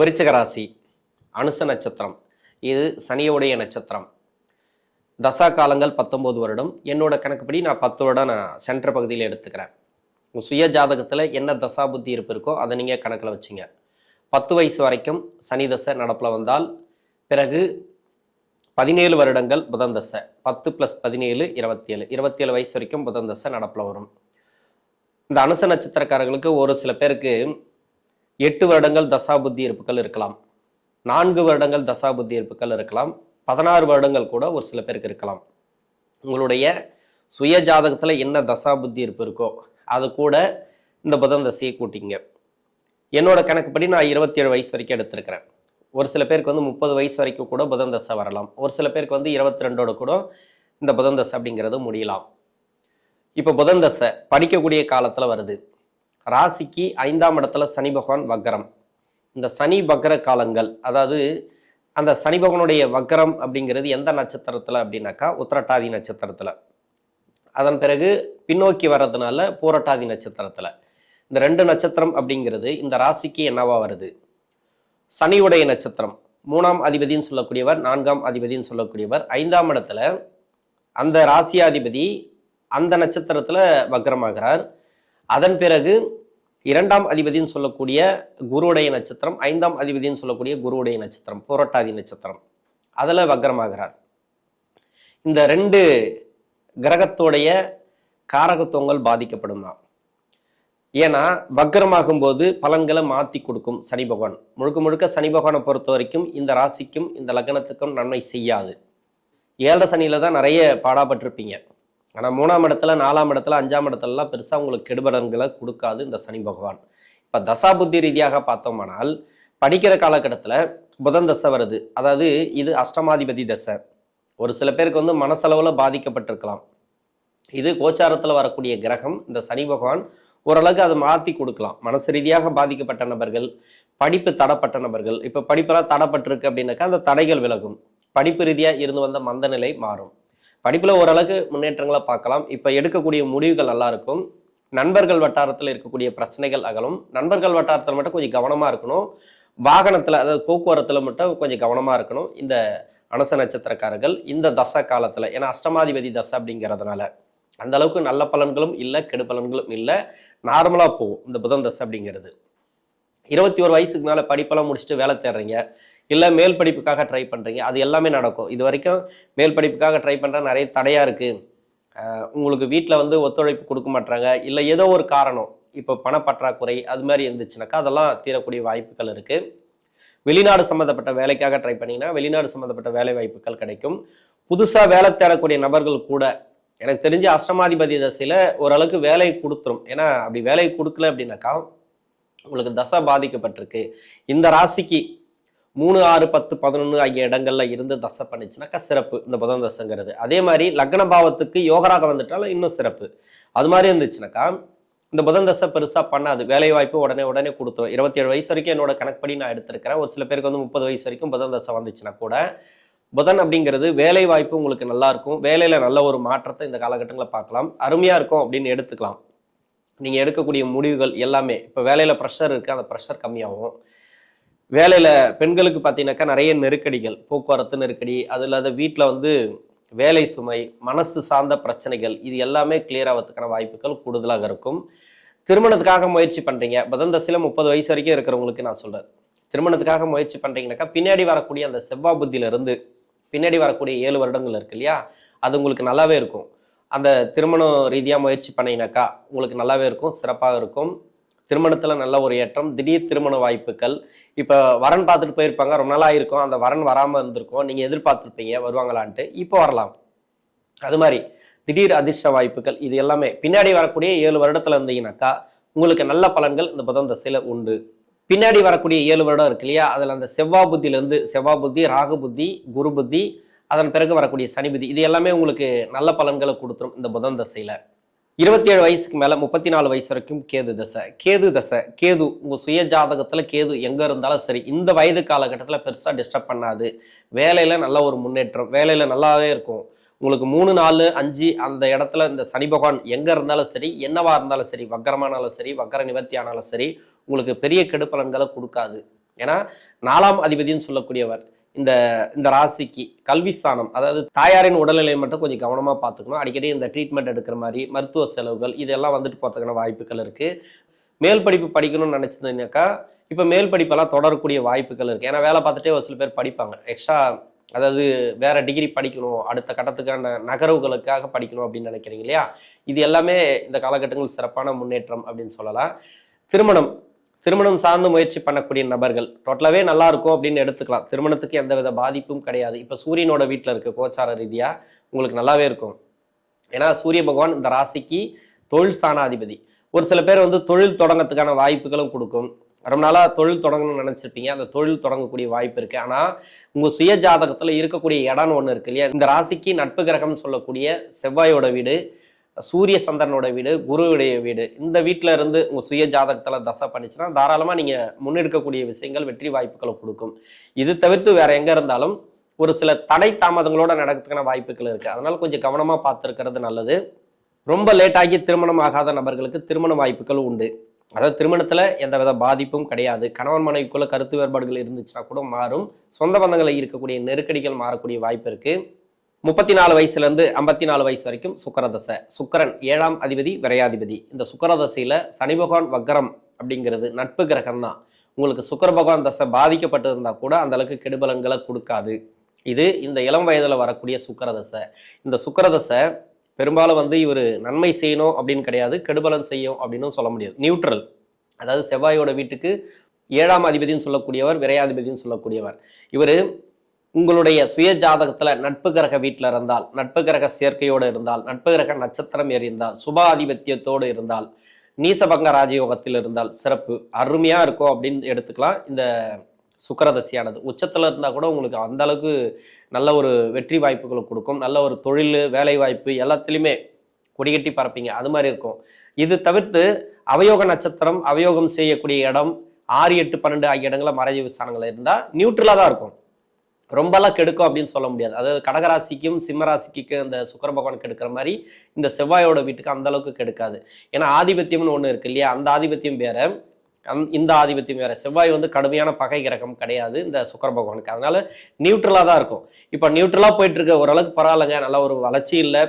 விருச்சிக ராசி அனுச நட்சத்திரம். இது சனியோடைய நட்சத்திரம். தசா காலங்கள் பத்தொம்போது வருடம். என்னோட கணக்குப்படி நான் பத்து வருடம் நான் சென்ட்ரு பகுதியில் எடுத்துக்கிறேன். உங்கள் சுய ஜாதகத்தில் என்ன தசா புத்தி இருப்பு இருக்கோ அதை நீங்கள் கணக்கில் வச்சுங்க. பத்து வயசு வரைக்கும் சனி தசை நடப்பில் வந்தால் பிறகு பதினேழு வருடங்கள் புதன் தசை. பத்து ப்ளஸ் பதினேழு இருபத்தி ஏழு இருபத்தி ஏழு வயசு வரைக்கும் புதன் தசை நடப்பில் வரும். இந்த அனுச நட்சத்திரக்காரர்களுக்கு ஒரு சில பேருக்கு எட்டு வருடங்கள் தசா புத்தி இருப்புகள் இருக்கலாம். நான்கு வருடங்கள் தசா புத்தி இருப்புகள் இருக்கலாம். பதினாறு வருடங்கள் கூட ஒரு சில பேருக்கு இருக்கலாம். உங்களுடைய சுய ஜாதகத்தில் என்ன தசா புத்தி இருப்பு இருக்கோ அது கூட இந்த புதன் தசையை கூட்டிங்க. என்னோட கணக்குப்படி நான் இருபத்தி ஏழு வயசு வரைக்கும் எடுத்திருக்கிறேன். ஒரு சில பேருக்கு வந்து முப்பது வயசு வரைக்கும் கூட புதன் தசை வரலாம். ஒரு சில பேருக்கு வந்து இருபத்தி ரெண்டோட கூட இந்த புதன் தசை அப்படிங்கிறது முடியலாம். இப்போ புதன் தசை படிக்கக்கூடிய காலத்தில் வருது. ராசிக்கு ஐந்தாம் இடத்துல சனி பகவான் வக்கரம் இந்த சனி வக்கர காலங்கள் அதாவது அந்த சனி பகவானுடைய வக்கரம் அப்படிங்கிறது எந்த நட்சத்திரத்தில் அப்படின்னாக்கா உத்திரட்டாதி நட்சத்திரத்தில். அதன் பிறகு பின்னோக்கி வர்றதுனால பூரட்டாதி நட்சத்திரத்தில். இந்த ரெண்டு நட்சத்திரம் அப்படிங்கிறது இந்த ராசிக்கு என்னவா வருது? சனியுடைய நட்சத்திரம் மூணாம் அதிபதின்னு சொல்லக்கூடியவர் நான்காம் அதிபதின்னு சொல்லக்கூடியவர் ஐந்தாம் இடத்துல அந்த ராசியாதிபதி அந்த நட்சத்திரத்தில் வக்ரமாகிறார். அதன் பிறகு இரண்டாம் அதிபதின்னு சொல்லக்கூடிய குருவுடைய நட்சத்திரம் ஐந்தாம் அதிபதின்னு சொல்லக்கூடிய குருவுடைய நட்சத்திரம் புரட்டாதி நட்சத்திரம். அதில் வக்ரமாகிறார். இந்த ரெண்டு கிரகத்தோடைய காரகத்துவங்கள் பாதிக்கப்படும் தான் ஏன்னா வக்ரமாகும் போது பலன்களை மாற்றி கொடுக்கும் சனி பகவான். முழுக்க முழுக்க சனி பகவானை பொறுத்த வரைக்கும் இந்த ராசிக்கும் இந்த லக்னத்துக்கும் நன்மை செய்யாது. ஏழரை சனியில் தான் நிறைய பாடாப்பட்டிருப்பீங்க ஆனால் மூணாம் இடத்துல நாலாம் இடத்துல அஞ்சாம் இடத்துலலாம் பெருசாக உங்களுக்கு கெடுபடன்களை கொடுக்காது இந்த சனி பகவான். இப்போ தசாபுத்தி ரீதியாக பார்த்தோமானால் படிக்கிற காலகட்டத்தில் புதன் தசை வருது. அதாவது இது அஷ்டமாதிபதி தசை. ஒரு சில பேருக்கு வந்து மனசளவில் பாதிக்கப்பட்டிருக்கலாம். இது கோச்சாரத்தில் வரக்கூடிய கிரகம் இந்த சனி பகவான் ஓரளவுக்கு அதை மாற்றி கொடுக்கலாம். மனசு ரீதியாக பாதிக்கப்பட்ட நபர்கள் படிப்பு தடப்பட்ட நபர்கள். இப்போ படிப்பெல்லாம் தடப்பட்டிருக்கு அப்படின்னாக்கா அந்த தடைகள் விலகும். படிப்பு ரீதியாக இருந்து வந்த மந்த நிலை மாறும். படிப்பில் ஓரளவுக்கு முன்னேற்றங்களை பார்க்கலாம். இப்போ எடுக்கக்கூடிய முடிவுகள் நல்லா இருக்கும் நண்பர்கள் வட்டாரத்தில் இருக்கக்கூடிய பிரச்சனைகள் அகலும். நண்பர்கள் வட்டாரத்தில் மட்டும் கொஞ்சம் கவனமாக இருக்கணும். வாகனத்தில் அதாவது போக்குவரத்தில் மட்டும் கொஞ்சம் கவனமாக இருக்கணும். இந்த அனச நட்சத்திரக்காரர்கள் இந்த தசை காலத்தில் ஏன்னா அஷ்டமாதிபதி தசை அப்படிங்கிறதுனால அந்த அளவுக்கு நல்ல பலன்களும் இல்லை கெடு பலன்களும் இல்லை. நார்மலாக போகும் இந்த புதன் தசை அப்படிங்கிறது. இருபத்தி ஒரு வயசுக்கு மேலே படிப்பெல்லாம் முடிச்சுட்டு வேலை தேடுறீங்க. இல்லை மேல் படிப்புக்காக ட்ரை பண்ணுறீங்க அது எல்லாமே நடக்கும். இது வரைக்கும் மேல் படிப்புக்காக ட்ரை பண்ணுற நிறைய தடையாக இருக்குது உங்களுக்கு வீட்டில் வந்து ஒத்துழைப்பு கொடுக்க மாட்டாங்க இல்லை ஏதோ ஒரு காரணம். இப்போ பணப்பற்றாக்குறை அது மாதிரி இருந்துச்சுனாக்கா அதெல்லாம் தீரக்கூடிய வாய்ப்புகள் இருக்குது வெளிநாடு சம்மந்தப்பட்ட வேலைக்காக ட்ரை பண்ணிங்கன்னா வெளிநாடு சம்மந்தப்பட்ட வேலை வாய்ப்புகள் கிடைக்கும். புதுசாக வேலை தேடக்கூடிய நபர்கள் கூட எனக்கு தெரிஞ்ச அஷ்டமாதிபதி தசையில் ஓரளவுக்கு வேலை கொடுத்துரும். ஏன்னா அப்படி வேலை கொடுக்கல அப்படின்னாக்கா உங்களுக்கு தசை பாதிக்கப்பட்டிருக்கு. இந்த ராசிக்கு மூணு ஆறு பத்து பதினொன்று ஆகிய இடங்கள்ல இருந்து தசை பண்ணிச்சுனாக்கா சிறப்பு இந்த புதன் தசைங்கிறது. அதே மாதிரி லக்ன பாவத்துக்கு யோகராக வந்துட்டாலும் இன்னும் சிறப்பு. அது மாதிரி இருந்துச்சுனாக்கா இந்த புதன் தசை பெருசா பண்ணாது. வேலை வாய்ப்பு உடனே உடனே கொடுத்துரும். இருபத்தி ஏழு வயசு வரைக்கும் என்னோட கணக்குப்படி நான் எடுத்திருக்கிறேன். ஒரு சில பேருக்கு வந்து முப்பது வயசு வரைக்கும் புதன் தசை வந்துச்சுன்னா கூட புதன் அப்படிங்கிறது வேலை வாய்ப்பு உங்களுக்கு நல்லா இருக்கும். வேலையில நல்ல ஒரு மாற்றத்தை இந்த காலகட்டங்களில் பார்க்கலாம். அருமையா இருக்கும் அப்படின்னு எடுத்துக்கலாம். நீங்க எடுக்கக்கூடிய முடிவுகள் எல்லாமே இப்போ வேலையில ப்ரெஷர் இருக்கு அந்த ப்ரெஷர் கம்மியாகும். வேலையில் பெண்களுக்கு பார்த்தீங்கன்னாக்கா நிறைய நெருக்கடிகள் போக்குவரத்து நெருக்கடி அது இல்லாத வீட்டில் வந்து வேலை சுமை மனசு சார்ந்த பிரச்சனைகள் இது எல்லாமே கிளியர் ஆகிறதுக்கான வாய்ப்புகள் கூடுதலாக இருக்கும். திருமணத்துக்காக முயற்சி பண்ணுறீங்க பதந்த சில முப்பது வயசு வரைக்கும் இருக்கிறவங்களுக்கு நான் சொல்கிறேன் திருமணத்துக்காக முயற்சி பண்ணுறீங்கனாக்கா பின்னாடி வரக்கூடிய அந்த செவ்வாய் புத்தியிலிருந்து பின்னாடி வரக்கூடிய ஏழு வருடங்கள் இருக்கு இல்லையா? அது உங்களுக்கு நல்லாவே இருக்கும். அந்த திருமணம் ரீதியாக முயற்சி பண்ணீங்கனாக்கா உங்களுக்கு நல்லாவே இருக்கும் சிறப்பாக இருக்கும். திருமணத்தில் நல்ல ஒரு ஏற்றம் திடீர் திருமண வாய்ப்புகள். இப்போ வரன் பார்த்துட்டு போயிருப்பாங்க ரொம்ப நாளாக இருக்கும் அந்த வரன் வராமல் இருந்திருக்கும். நீங்கள் எதிர்பார்த்துருப்பீங்க வருவாங்களான்ட்டு. இப்போ வரலாம். அது மாதிரி திடீர் அதிர்ஷ்ட வாய்ப்புகள் இது எல்லாமே. பின்னாடி வரக்கூடிய ஏழு வருடத்தில் இருந்தீங்கன்னாக்கா உங்களுக்கு நல்ல பலன்கள் இந்த புதன் தசையில் உண்டு. பின்னாடி வரக்கூடிய ஏழு வருடம் இருக்கு இல்லையா? அதில் அந்த செவ்வா புத்தியிலேருந்து செவ்வா புத்தி ராகு புத்தி குரு புத்தி அதன் பிறகு வரக்கூடிய சனி புத்தி இது எல்லாமே உங்களுக்கு நல்ல பலன்களை கொடுத்துரும் இந்த புதன் தசையில். இருபத்தி ஏழு வயசுக்கு மேலே முப்பத்தி நாலு வயசு வரைக்கும் கேது தசை. கேது தசை கேது உங்கள் சுய ஜாதகத்தில் கேது எங்கே இருந்தாலும் சரி இந்த வயது காலகட்டத்தில் பெருசாக டிஸ்டர்ப் பண்ணாது. வேலையில் நல்ல ஒரு முன்னேற்றம் வேலையில் நல்லாவே இருக்கும். உங்களுக்கு மூணு நாலு அஞ்சு அந்த இடத்துல இந்த சனி பகவான் எங்கே இருந்தாலும் சரி என்னவா இருந்தாலும் சரி வக்கரமானாலும் சரி வக்கர நிவர்த்தி ஆனாலும் சரி உங்களுக்கு பெரிய கெடுப்பலன்களை கொடுக்காது. ஏன்னா நாலாம் அதிபதின்னு சொல்லக்கூடியவர். இந்த இந்த ராசிக்கு கல்வி ஸ்தானம் அதாவது தாயாரின் உடல்நிலையை மட்டும் கொஞ்சம் கவனமாக பார்த்துக்கணும். அடிக்கடி இந்த ட்ரீட்மெண்ட் எடுக்கிற மாதிரி மருத்துவ செலவுகள் இதெல்லாம் வந்துட்டு போகிறதுக்கான வாய்ப்புகள் இருக்குது மேல் படிப்பு படிக்கணும்னு நினச்சிருந்தீங்கக்கா இப்போ மேல் படிப்பெல்லாம் தொடரக்கூடிய வாய்ப்புகள் இருக்குது ஏன்னா வேலை பார்த்துட்டே ஒரு சில பேர் படிப்பாங்க. எக்ஸ்ட்ரா அதாவது வேற டிகிரி படிக்கணும் அடுத்த கட்டத்துக்கான நகர்வுகளுக்காக படிக்கணும் அப்படின்னு நினைக்கிறீங்க இல்லையா? இது எல்லாமே இந்த காலகட்டங்கள் சிறப்பான முன்னேற்றம் அப்படின்னு சொல்லலாம். திருமணம் திருமணம் சார்ந்து முயற்சி பண்ணக்கூடிய நபர்கள். டோட்டலாகவே நல்லா இருக்கும் அப்படின்னு எடுத்துக்கலாம். திருமணத்துக்கு எந்தவித பாதிப்பும் கிடையாது. இப்போ சூரியனோட வீட்டில் இருக்க கோச்சார ரீதியாக உங்களுக்கு நல்லாவே இருக்கும். ஏன்னா சூரிய பகவான் இந்த ராசிக்கு தொழில் ஸ்தானாதிபதி. ஒரு சில பேர் வந்து தொழில் தொடங்கத்துக்கான வாய்ப்புகளும் கொடுக்கும். ரொம்ப நாளாக தொழில் தொடங்கணும்னு நினச்சிருப்பீங்க. அந்த தொழில் தொடங்கக்கூடிய வாய்ப்பு இருக்குது ஆனால் உங்கள் சுய ஜாதகத்தில் இருக்கக்கூடிய இடம்னு ஒன்று இருக்கு இல்லையா? இந்த ராசிக்கு நட்பு கிரகம்னு சொல்லக்கூடிய செவ்வாயோட வீடு சூரிய சந்திரனோட வீடு குருவுடைய வீடு. இந்த வீட்டில் இருந்து உங்கள் சுய ஜாதகத்தில் தசை பண்ணிச்சுன்னா தாராளமாக நீங்கள் முன்னெடுக்கக்கூடிய விஷயங்கள் வெற்றி வாய்ப்புகளை கொடுக்கும். இது தவிர்த்து வேற எங்கே இருந்தாலும் ஒரு சில தடை தாமதங்களோட நடக்கிறதுக்கான வாய்ப்புகள் இருக்குது அதனால கொஞ்சம் கவனமாக பார்த்துருக்கிறது நல்லது. ரொம்ப லேட்டாகி திருமணம் ஆகாத நபர்களுக்கு திருமண வாய்ப்புகள் உண்டு. அதாவது திருமணத்துல எந்தவித பாதிப்பும் கிடையாது. கணவன் மனைவிக்குள்ள கருத்து வேறுபாடுகள் இருந்துச்சுன்னா கூட மாறும். சொந்த பந்தங்களில் இருக்கக்கூடிய நெருக்கடிகள் மாறக்கூடிய வாய்ப்பு இருக்கு. முப்பத்தி நாலு வயசுலேருந்து ஐம்பத்தி நாலு வயசு வரைக்கும் சுக்கரதசை. சுக்கரன் ஏழாம் அதிபதி விரையாதிபதி. இந்த சுக்கரதசையில் சனி பகவான் வக்கரம் அப்படிங்கிறது நட்பு கிரகம் தான் உங்களுக்கு சுக்கர பகவான் தசை பாதிக்கப்பட்டிருந்தா கூட அந்த அளவுக்கு கெடுபலன்களை கொடுக்காது. இது இந்த இளம் வயதில் வரக்கூடிய சுக்கரதசை. இந்த சுக்கரதசை பெரும்பாலும் வந்து இவர் நன்மை செய்யணும் அப்படின்னு கிடையாது கெடுபலன் செய்யும் அப்படின்னு சொல்ல முடியாது. நியூட்ரல். அதாவது செவ்வாயோட வீட்டுக்கு ஏழாம் அதிபதினு சொல்லக்கூடியவர் விரையாதிபதினு சொல்லக்கூடியவர். இவர் உங்களுடைய சுய ஜாதகத்துல நட்பு கிரக வீட்டில் இருந்தால் நட்பு கிரக சேர்க்கையோடு இருந்தால் நட்பு கிரக நட்சத்திரம் எறிந்தால் சுபாதிபத்தியத்தோடு இருந்தால் நீசபங்க ராஜயோகத்தில் இருந்தால் சிறப்பு. அருமையா இருக்கும் அப்படின்னு எடுத்துக்கலாம். இந்த சுக்கரதசியானது. உச்சத்துல இருந்தா கூட உங்களுக்கு அந்த அளவுக்கு நல்ல ஒரு வெற்றி வாய்ப்புகளை கொடுக்கும். நல்ல ஒரு தொழில் வேலை வாய்ப்பு எல்லாத்துலேயுமே கொடிகட்டி பறப்பீங்க. அது மாதிரி இருக்கும். இது தவிர்த்து அவயோக நட்சத்திரம் அவயோகம் செய்யக்கூடிய இடம் ஆறு எட்டு பன்னெண்டு ஆகிய இடங்களில் மறைவு ஸ்தானங்கள் இருந்தால் நியூட்ரலாக தான் இருக்கும். ரொம்பலாம் கெடுக்கும் அப்படின்னு சொல்ல முடியாது. அதாவது கடகராசிக்கும் சிம்மராசிக்கு இந்த சுக்கர பகவான் கெடுக்கிற மாதிரி இந்த செவ்வாயோட வீட்டுக்கு அந்த அளவுக்கு கெடுக்காது. ஏன்னா ஆதிபத்தியம்னு ஒன்று இருக்கு இல்லையா? அந்த ஆதிபத்தியம் வேற. அந் இந்த ஆதிபத்தியம் வேற. செவ்வாய் வந்து கடுமையான பகை கிரகம் கிடையாது இந்த சுக்கர பகவானுக்கு. அதனால நியூட்ரலாக தான் இருக்கும். இப்போ நியூட்ரலாக போயிட்டு இருக்க ஓரளவுக்கு பரவாயில்லைங்க. நல்லா ஒரு வளர்ச்சி இல்லை.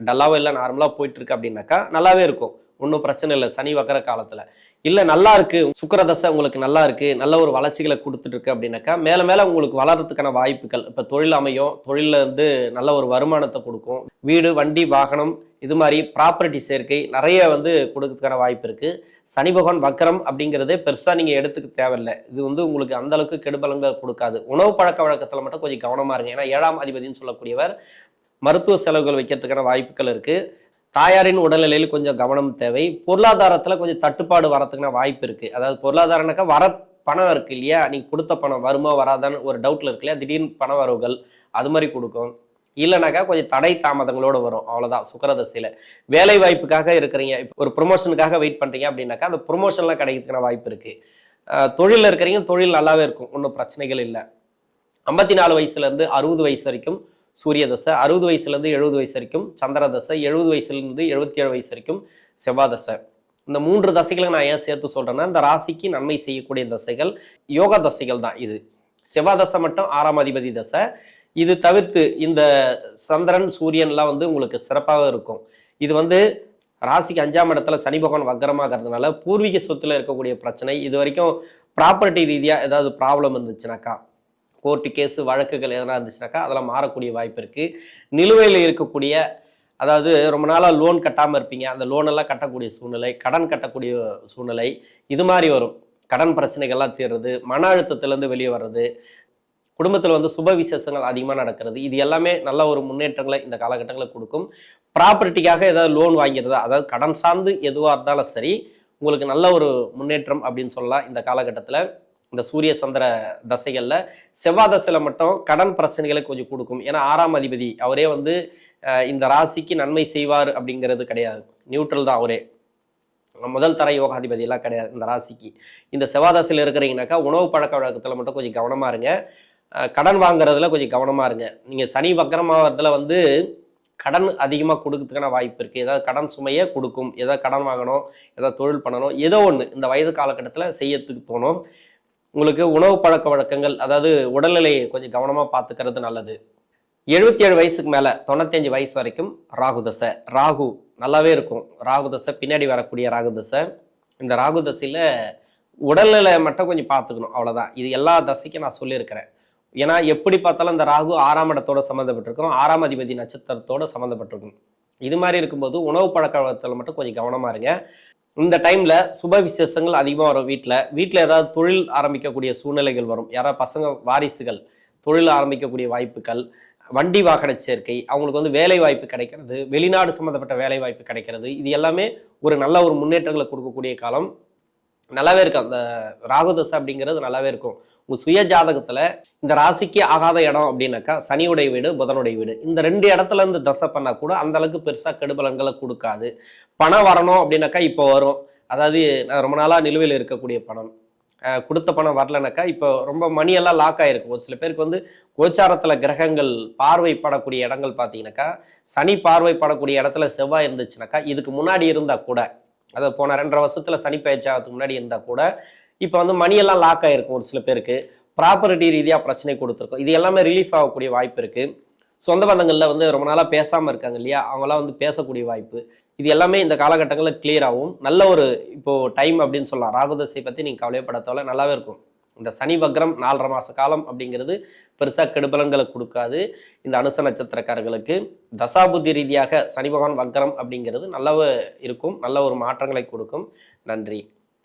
டல்லாவும் இல்லை. நார்மலாக போயிட்டு இருக்கு அப்படின்னாக்கா நல்லாவே இருக்கும். ஒன்றும் பிரச்சனை இல்லை. சனி வக்கர காலத்தில். இல்லை நல்லா இருக்குது சுக்கரதசை உங்களுக்கு நல்லா இருக்குது நல்ல ஒரு வளர்ச்சிகளை கொடுத்துட்டு இருக்கு அப்படின்னாக்கா மேலே மேலே உங்களுக்கு வளர்றதுக்கான வாய்ப்புகள். இப்போ தொழில் அமையும். தொழிலில் இருந்து நல்ல ஒரு வருமானத்தை கொடுக்கும். வீடு வண்டி வாகனம் இது மாதிரி ப்ராப்பர்ட்டி சேர்க்கை நிறைய வந்து கொடுக்கறதுக்கான வாய்ப்பு இருக்குது சனி பகவான் வக்கரம் அப்படிங்கிறதே பெருசாக நீங்கள் எடுத்துக்க தேவையில்லை. இது வந்து உங்களுக்கு அந்தளவுக்கு கெடுபலங்கள் கொடுக்காது. உணவு பழக்க வழக்கத்தில் மட்டும் கொஞ்சம் கவனமாக இருங்க. ஏன்னா ஏழாம் அதிபதினு சொல்லக்கூடியவர் மருத்துவ செலவுகள் வைக்கிறதுக்கான வாய்ப்புகள் இருக்குது தாயாரின் உடல்நிலையில் கொஞ்சம் கவனம் தேவை. பொருளாதாரத்தில் கொஞ்சம் தட்டுப்பாடு வரத்துக்குனா வாய்ப்பு இருக்குது அதாவது பொருளாதாரம்னாக்கா வர பணம் இருக்கு இல்லையா? நீங்கள் கொடுத்த பணம் வருமா வராதான்னு ஒரு டவுட்டில் இருக்கு இல்லையா? திடீர்னு பண வரவுகள் அது மாதிரி கொடுக்கும். இல்லைனாக்கா கொஞ்சம் தடை தாமதங்களோடு வரும். அவ்வளோதான் சுக்கரதசையில் வேலை வாய்ப்புக்காக இருக்கிறீங்க. இப்போ ஒரு ப்ரொமோஷனுக்காக வெயிட் பண்ணுறீங்க அப்படின்னாக்கா அந்த ப்ரொமோஷன்லாம் கிடைக்கிறதுக்கான வாய்ப்பு இருக்குது தொழிலில் இருக்கிறீங்க தொழில் நல்லாவே இருக்கும். ஒன்றும் பிரச்சனைகள் இல்லை. ஐம்பத்தி நாலு வயசுலேருந்து அறுபது வயசு வரைக்கும் சூரிய தசை அறுபது வயசுலேருந்து எழுபது வயசு வரைக்கும் சந்திர தசை எழுபது வயசுலேருந்து எழுபத்தி ஏழு வயசு வரைக்கும் செவ்வாய் தசை. இந்த மூன்று தசைகளை நான் ஏன் சேர்த்து சொல்கிறேன்னா இந்த ராசிக்கு நன்மை செய்யக்கூடிய தசைகள் யோகா தசைகள் தான் இது. செவ்வாய் தசை மட்டும் ஆறாம் அதிபதி தசை. இது தவிர்த்து இந்த சந்திரன் சூரியன்லாம் வந்து உங்களுக்கு சிறப்பாக இருக்கும். இது வந்து ராசிக்கு அஞ்சாம் இடத்துல சனி பகவான் வக்கரமாகிறதுனால பூர்வீக சொத்துல இருக்கக்கூடிய பிரச்சனை. இது வரைக்கும் ப்ராப்பர்ட்டி ரீதியாக ஏதாவது ப்ராப்ளம் இருந்துச்சுனாக்கா கோர்ட்டு கேஸு வழக்குகள் எதனா இருந்துச்சுனாக்கா அதெல்லாம் மாறக்கூடிய வாய்ப்பு இருக்குது நிலுவையில் இருக்கக்கூடிய அதாவது ரொம்ப நாளாக லோன் கட்டாமல் இருப்பீங்க. அந்த லோனெல்லாம் கட்டக்கூடிய சூழ்நிலை கடன் கட்டக்கூடிய சூழ்நிலை இது மாதிரி வரும். கடன் பிரச்சனைகள்லாம் தீர்றது மன அழுத்தத்திலேருந்து வெளியே வர்றது குடும்பத்தில் வந்து சுப விசேஷங்கள் அதிகமாக நடக்கிறது இது எல்லாமே நல்ல ஒரு முன்னேற்றங்களை இந்த காலகட்டங்களில் கொடுக்கும். ப்ராப்பர்ட்டிக்காக ஏதாவது லோன் வாங்கிறதா அதாவது கடன் சார்ந்து எதுவாக இருந்தாலும் சரி உங்களுக்கு நல்ல ஒரு முன்னேற்றம் அப்படின்னு சொல்லலாம் இந்த காலகட்டத்தில். இந்த சூரிய சந்திர தசைகளில் செவ்வாய் தசையில் மட்டும் கடன் பிரச்சனைகளை கொஞ்சம் கொடுக்கும். ஏன்னா ஆறாம் அதிபதி அவரே வந்து இந்த ராசிக்கு நன்மை செய்வார் அப்படிங்கிறது கிடையாது. நியூட்ரல் தான் அவரே. முதல் தர யோகாதிபதி எல்லாம் கிடையாது இந்த ராசிக்கு. இந்த செவ்வாதசையில் இருக்கிறீங்கனாக்கா உணவு பழக்க வழக்கத்தில் மட்டும் கொஞ்சம் கவனமா இருங்க. கடன் வாங்குறதுல கொஞ்சம் கவனமாக இருங்க. நீங்கள் சனி வக்கரமாகறதுல வந்து கடன் அதிகமாக கொடுக்கறதுக்கான வாய்ப்பு இருக்குது ஏதாவது கடன் சுமையை கொடுக்கும். ஏதாவது கடன் வாங்கணும். ஏதாவது தொழில் பண்ணணும். ஏதோ ஒன்று இந்த வயது காலகட்டத்தில் செய்யறதுக்கு தோணும். உங்களுக்கு உணவு பழக்க வழக்கங்கள் அதாவது உடல்நிலையை கொஞ்சம் கவனமாக பார்த்துக்கிறது நல்லது. எழுபத்தி ஏழு வயசுக்கு மேலே தொண்ணூத்தஞ்சு வயசு வரைக்கும் ராகு தசை. ராகு நல்லாவே இருக்கும். ராகு தசை பின்னாடி வரக்கூடிய ராகு தசை. இந்த ராகு தசையில் உடல்நிலை மட்டும் கொஞ்சம் பார்த்துக்கணும் அவ்வளோதான் இது எல்லா தசைக்கும் நான் சொல்லியிருக்கிறேன். ஏன்னா எப்படி பார்த்தாலும் இந்த ராகு ஆறாம் இடத்தோடு சம்மந்தப்பட்டிருக்கும் ஆறாம் அதிபதி நட்சத்திரத்தோட சம்மந்தப்பட்டிருக்கும் இது மாதிரி இருக்கும்போது உணவு பழக்க வழக்கத்தில் மட்டும் கொஞ்சம் கவனமாக இருங்க. இந்த டைமில் சுப விசேஷங்கள் அதிகமாக வரும் வீட்டில் வீட்டில் ஏதாவது தொழில் ஆரம்பிக்கக்கூடிய சூழ்நிலைகள் வரும். யாராவது பசங்க வாரிசுகள் தொழில் ஆரம்பிக்கக்கூடிய வாய்ப்புகள் வண்டி வாகன சேர்க்கை அவங்களுக்கு வந்து வேலை வாய்ப்பு கிடைக்கிறது வெளிநாடு சம்மந்தப்பட்ட வேலை வாய்ப்பு கிடைக்கிறது இது எல்லாமே ஒரு நல்ல ஒரு முன்னேற்றங்களை கொடுக்கக்கூடிய காலம். நல்லாவே இருக்கும் அந்த ராகுதசை அப்படிங்கிறது நல்லாவே இருக்கும். உங்க சுய ஜாதகத்துல இந்த ராசிக்கு ஆகாத இடம் அப்படின்னாக்கா சனியுடைய வீடு புதனுடைய வீடு. இந்த ரெண்டு இடத்துல இருந்து தசை பண்ணா கூட அந்த அளவுக்கு பெருசா கெடுபலன்களை கொடுக்காது. பணம் வரணும் அப்படின்னாக்கா இப்போ வரும். அதாவது ரொம்ப நாளா நிலுவையில் இருக்கக்கூடிய பணம். கொடுத்த பணம் வரலனாக்கா இப்போ ரொம்ப மணியெல்லாம் லாக் ஆகிருக்கும் ஒரு சில பேருக்கு வந்து கோச்சாரத்தில் கிரகங்கள் பார்வைப்படக்கூடிய இடங்கள் பார்த்தீங்கன்னாக்கா சனி பார்வைப்படக்கூடிய இடத்துல செவ்வாய் இருந்துச்சுனாக்கா இதுக்கு முன்னாடி இருந்தால் கூட அதை போன ரெண்டரை வருஷத்துல சனி பயிற்சியாகிறதுக்கு முன்னாடி இருந்தா கூட இப்போ வந்து மணியெல்லாம் லாக் ஆயிருக்கும் ஒரு சில பேருக்கு. ப்ராப்பர்ட்டி ரீதியா பிரச்சனை கொடுத்துருக்கோம். இது எல்லாமே ரிலீஃப் ஆகக்கூடிய வாய்ப்பு இருக்கு. சொந்த பந்தங்களில் வந்து ரொம்ப நாளாக பேசாமல் இருக்காங்க இல்லையா? அவங்களாம் வந்து பேசக்கூடிய வாய்ப்பு. இது எல்லாமே இந்த காலகட்டங்களில் கிளியர் ஆகும். நல்ல ஒரு இப்போது டைம் அப்படின்னு சொல்லலாம். ராகுதசை பற்றி நீங்கள் கவலைப்படத்தவரை நல்லாவே இருக்கும். இந்த சனி வக்ரம் நாலரை மாத காலம் அப்படிங்கிறது பெருசாக கெடுபலன்களை கொடுக்காது. இந்த அனுச நட்சத்திரக்காரர்களுக்கு தசாபுத்தி ரீதியாக சனி பகவான் வக்ரம் அப்படிங்கிறது நல்ல இருக்கும் நல்ல ஒரு மாற்றங்களை கொடுக்கும். நன்றி.